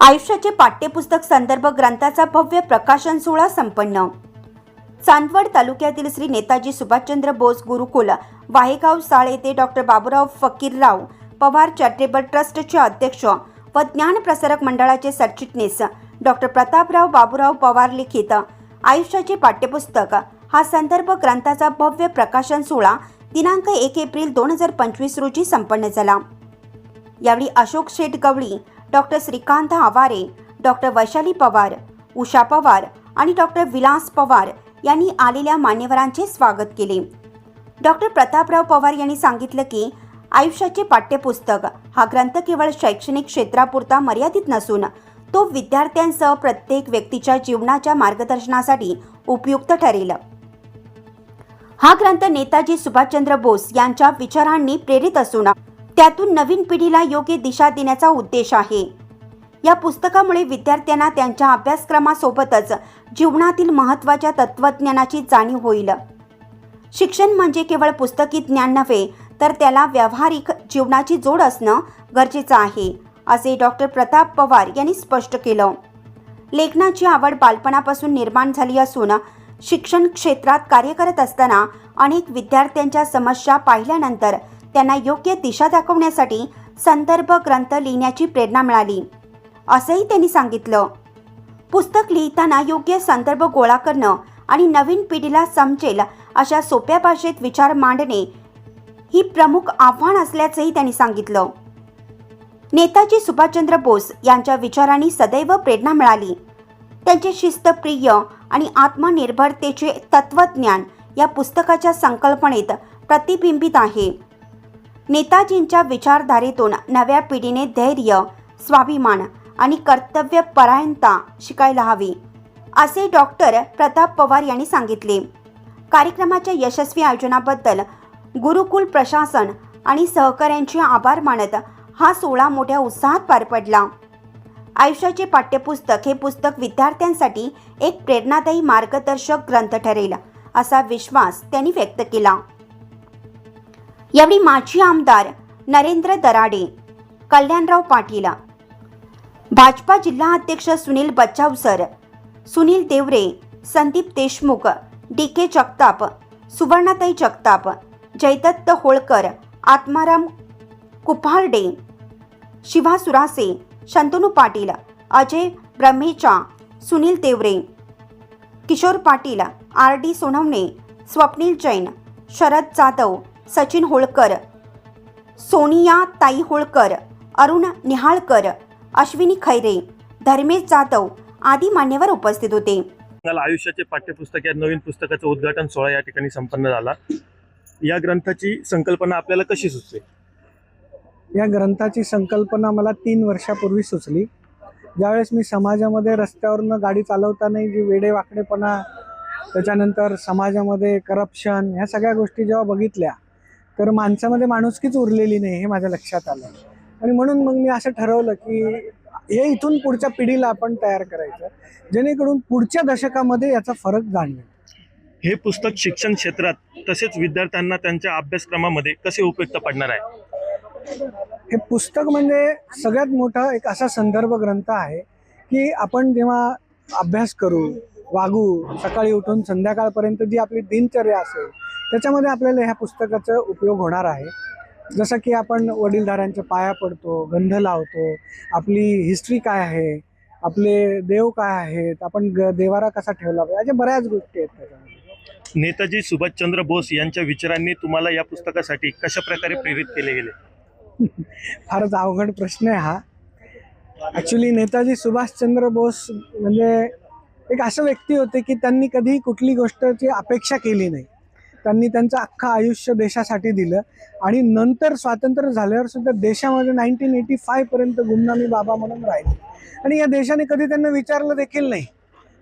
आयुष्याचे पाठ्यपुस्तक संदर्भ ग्रंथाचा भव्य प्रकाशन सोहळा संपन्न. चांदवड तालुक्यातील श्री नेताजी सुभाषचंद्र बोस गुरुकुल वाहेगाव साळ येथे डॉक्टर बाबूराव फकीरराव पवार चॅरिटेबल ट्रस्टचे अध्यक्ष व ज्ञान प्रसारक मंडळाचे सरचिटणीस डॉक्टर प्रतापराव बाबूराव पवार लिखित आयुष्याचे पाठ्यपुस्तक हा संदर्भ ग्रंथाचा भव्य प्रकाशन सोहळा दिनांक एक एप्रिल दोन हजार पंचवीस रोजी संपन्न झाला. यावेळी अशोक शेठ गवळी डॉक्टर श्रीकांत आवारे डॉक्टर वैशाली पवार उषा पवार आणि डॉक्टर विलास पवार यांनी आलेल्या मान्यवरांचे स्वागत केले. डॉक्टर प्रतापराव पवार यांनी सांगितलं की आयुष्याचे पाठ्यपुस्तक हा ग्रंथ केवळ शैक्षणिक क्षेत्रापुरता मर्यादित नसून तो विद्यार्थ्यांसह प्रत्येक व्यक्तीच्या जीवनाच्या मार्गदर्शनासाठी उपयुक्त ठरेल. हा ग्रंथ नेताजी सुभाषचंद्र बोस यांच्या विचारांनी प्रेरित असून त्यातून नवीन पिढीला योग्य दिशा देण्याचा उद्देश आहे. या पुस्तकामुळे विद्यार्थ्यांना त्यांच्या अभ्यासक्रमासोबतच जीवनातील महत्त्वाच्या तत्त्वज्ञानाची जाणीव होईल. शिक्षण म्हणजे केवळ पुस्तकी ज्ञान नव्हे तर त्याला व्यावहारिक जीवनाची जोड असणं गरजेचं आहे असे डॉक्टर प्रताप पवार यांनी स्पष्ट केलं. लेखनाची आवड बालपणापासून निर्माण झाली असून शिक्षण क्षेत्रात कार्य करत असताना अनेक विद्यार्थ्यांच्या समस्या पाहिल्यानंतर त्यांना योग्य दिशा दाखवण्यासाठी संदर्भ ग्रंथ लिहिण्याची प्रेरणा मिळाली. असंही त्यांनी सांगितलं. पुस्तक लिहिताना योग्य संदर्भ गोळा करणं आणि नवीन पिढीला समजेल अशा सोप्या भाषेत विचार मांडणे ही प्रमुख आव्हान असल्याचंही त्यांनी सांगितलं. नेताजी सुभाषचंद्र बोस यांच्या विचारांनी सदैव प्रेरणा मिळाली. त्यांचे शिस्तप्रिय आणि आत्मनिर्भरतेचे तत्वज्ञान या पुस्तकाच्या संकल्पनेत प्रतिबिंबित आहे. नेताजींच्या विचारधारेतून नव्या पिढीने धैर्य स्वाभिमान आणि कर्तव्यपरायणता शिकायला हवी असे डॉक्टर प्रताप पवार यांनी सांगितले. कार्यक्रमाच्या यशस्वी आयोजनाबद्दल गुरुकुल प्रशासन आणि सहकाऱ्यांचे आभार मानत हा सोहळा मोठ्या उत्साहात पार पडला. आयुष्याचे पाठ्यपुस्तक हे पुस्तक विद्यार्थ्यांसाठी एक प्रेरणादायी मार्गदर्शक ग्रंथ ठरेल असा विश्वास त्यांनी व्यक्त केला. यावेळी माजी आमदार नरेंद्र दराडे कल्याणराव पाटील भाजपा जिल्हा अध्यक्ष Sunil Bachhavsar Sunil Deore Sandeep Deshmukh D K Jagtap Suvarnatai Jagtap Jaydatta Holkar Atmaram Kuparde Shiva Surase Shantanu Patil Ajay Brahmecha Sunil Deore Kishor Patil R D Sonawane Swapnil Jain Sharad Jadhav Sachin Holkar Sonia tai Holkar Arun निहाळकर Ashwini Khaire Dharmesh Jadhav आदी मान्यवर उपस्थित होते. आयुष्याचे पाठ्यपुस्तक या नवीन पुस्तकाचं उद्घाटन सोहळा या ठिकाणी संपन्न झाला. या ग्रंथाची संकल्पना आपल्याला कशी सुचते? या ग्रंथाची संकल्पना मला तीन वर्षापूर्वी सुचली. ज्यावेळेस मी समाजामध्ये रस्त्यावरनं गाडी चालवताना जी वेडेवाकडेपणा त्याच्यानंतर समाजामध्ये करप्शन ह्या सगळ्या गोष्टी जेव्हा बघितल्या तर माणसामध्ये माणुसकीच उरलेली नाही हे माझ्या लक्षात आलं. आणि म्हणून मग मी असं ठरवलं की हे इथून पुढच्या पिढीला आपण तयार करायचं जेणेकरून पुढच्या दशकामध्ये याचा फरक जाणवेल. हे पुस्तक शिक्षण क्षेत्रात तसेच विद्यार्थ्यांना त्यांच्या अभ्यासक्रमामध्ये कसे उपयुक्त पडणार आहे? हे पुस्तक म्हणजे सगळ्यात मोठा एक असा संदर्भ ग्रंथ आहे की आपण जेव्हा अभ्यास करू वागू सकाळी उठून संध्याकाळपर्यंत जी आपली दिनचर्या असेल त्याच्यामध्ये आपल्याला ह्या पुस्तकाचा उपयोग होणार आहे. जसं की आपण वडीलधाऱ्यांच्या पाया पडतो गंध लावतो आपली हिस्ट्री काय आहे आपले देव काय आहेत आपण ग देवारा कसा ठेवला पाहिजे अशा बऱ्याच गोष्टी आहेत त्याच्यामध्ये. नेताजी सुभाषचंद्र बोस यांच्या विचारांनी तुम्हाला या पुस्तकासाठी कशा प्रकारे प्रेरित केले गेले? फारच अवघड प्रश्न आहे हा. ॲक्च्युली नेताजी सुभाषचंद्र बोस म्हणजे एक असं व्यक्ती होते की त्यांनी कधी कुठली गोष्टची अपेक्षा केली नाही. त्यांनी त्यांचं अख्खं आयुष्य देशासाठी दिलं. आणि नंतर स्वातंत्र्य झाल्यावर सुद्धा देशामध्ये नाईन्टीन एटी फायपर्यंत गुमनामी बाबा म्हणून राहिले. आणि या देशाने कधी त्यांना विचारलं देखील नाही.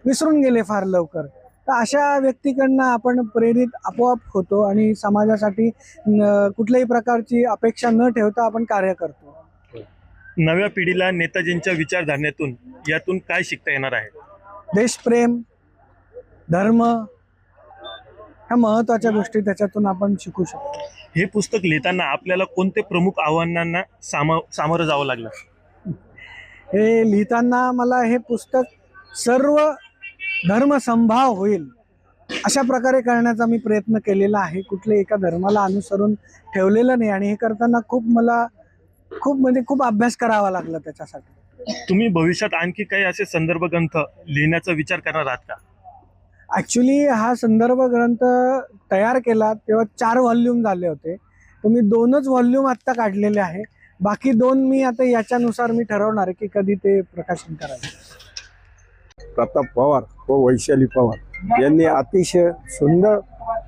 विसरून गेले फार लवकर. तर अशा व्यक्तीकडनं आपण प्रेरित आपोआप होतो आणि समाजासाठी कुठल्याही प्रकारची अपेक्षा न ठेवता आपण कार्य करतो. नव्या पिढीला नेताजींच्या विचारधारणेतून यातून काय शिकता येणार आहे? देशप्रेम धर्म ह्या महत्त्वाच्या गोष्टी त्याच्यातून आपण शिकू शकतो. हे पुस्तक लिहिताना आपल्याला कोणते प्रमुख आव्हानांना साम सामोरं जावं लागलं? हे लिहिताना मला हे पुस्तक सर्व धर्मसंभाव होईल अशा प्रकारे करण्याचा मी प्रयत्न केलेला आहे. कुठल्या एका धर्माला अनुसरून ठेवलेलं नाही आणि हे करताना खूप मला खूप म्हणजे खूप अभ्यास करावा लागला त्याच्यासाठी. तुम्ही भविष्यात आणखी काही असे संदर्भ ग्रंथ लिहिण्याचा विचार करणार आहात का? ॲक्च्युली हा संदर्भ ग्रंथ तयार केला तेव्हा चार व्हॉल्यूम झाले होते. तर मी दोनच व्हॉल्यूम आत्ता काढलेले आहे. बाकी दोन मी आता याच्यानुसार मी ठरवणार आहे की कधी ते प्रकाशन करायचं. प्रताप पवार व वैशाली पवार यांनी अतिशय सुंदर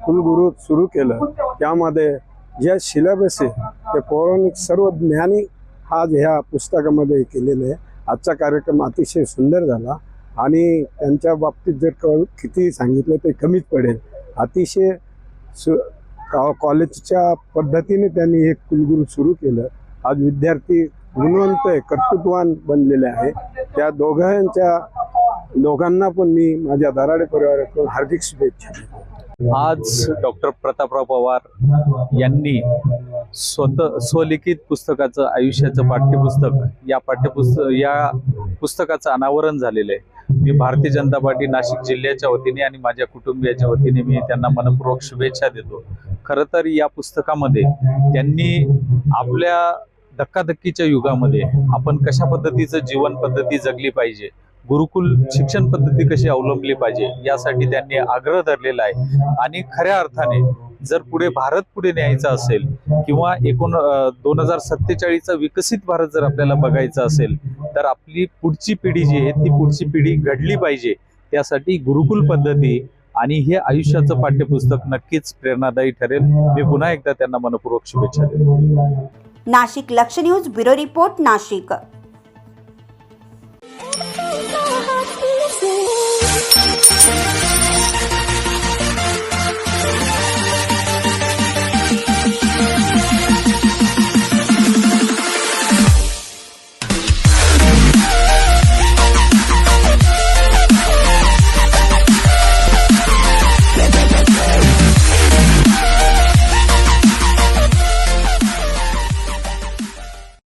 कुलगुरू सुरू केलं. त्यामध्ये जे सिलेबस आहे ते पौराणिक सर्व ज्ञानी आज ह्या पुस्तकामध्ये केलेले आहे. आजचा कार्यक्रम अतिशय सुंदर झाला. आणि त्यांच्या बाबतीत जर क किती सांगितलं ते कमीच पडेल. अतिशय सु का कॉलेजच्या पद्धतीने त्यांनी हे कुलगुरू सुरू केलं. आज विद्यार्थी गुणवंत आहे कर्तृत्वान बनलेले आहे. त्या दोघांच्या दोघांना पण मी माझ्या दराडे परिवाराकडून हार्दिक शुभेच्छा आज डॉक्टर प्रतापराव पवार यांनी स्वतः स्वलिखित पुस्तकाचं आयुष्याचं पाठ्यपुस्तक या पाठ्यपुस्तक या पुस्तकाचं अनावरण झालेलं आहे. मी भारतीय जनता पार्टी नाशिक जिल्ह्याच्या वतीने आणि माझ्या कुटुंबियाच्या वतीने मी त्यांना मनपूर्वक शुभेच्छा देतो. खरं तर या पुस्तकामध्ये त्यांनी आपल्या धक्काधक्कीच्या युगामध्ये आपण कशा पद्धतीचं जीवन पद्धती जगली पाहिजे गुरुकुल शिक्षण पद्धती कशी अवलंबली पाहिजे यासाठी त्यांनी आग्रह धरलेला आहे. आणि खऱ्या अर्थाने जर पुढे भारत पुढे न्यायचा असेल किंवा एकोण दोन हजार सत्तेचाळीसचा विकसित भारत जर आपल्याला बघायचा असेल तर आपली पुढची पिढी जी आहे ती पुढची पिढी घडली पाहिजे त्यासाठी गुरुकुल पद्धती आणि हे आयुष्याचं पाठ्यपुस्तक नक्कीच प्रेरणादायी ठरेल. मी पुन्हा एकदा त्यांना मनपूर्वक शुभेच्छा देतो. नाशिक लक्ष न्यूज ब्युरो रिपोर्ट नाशिक.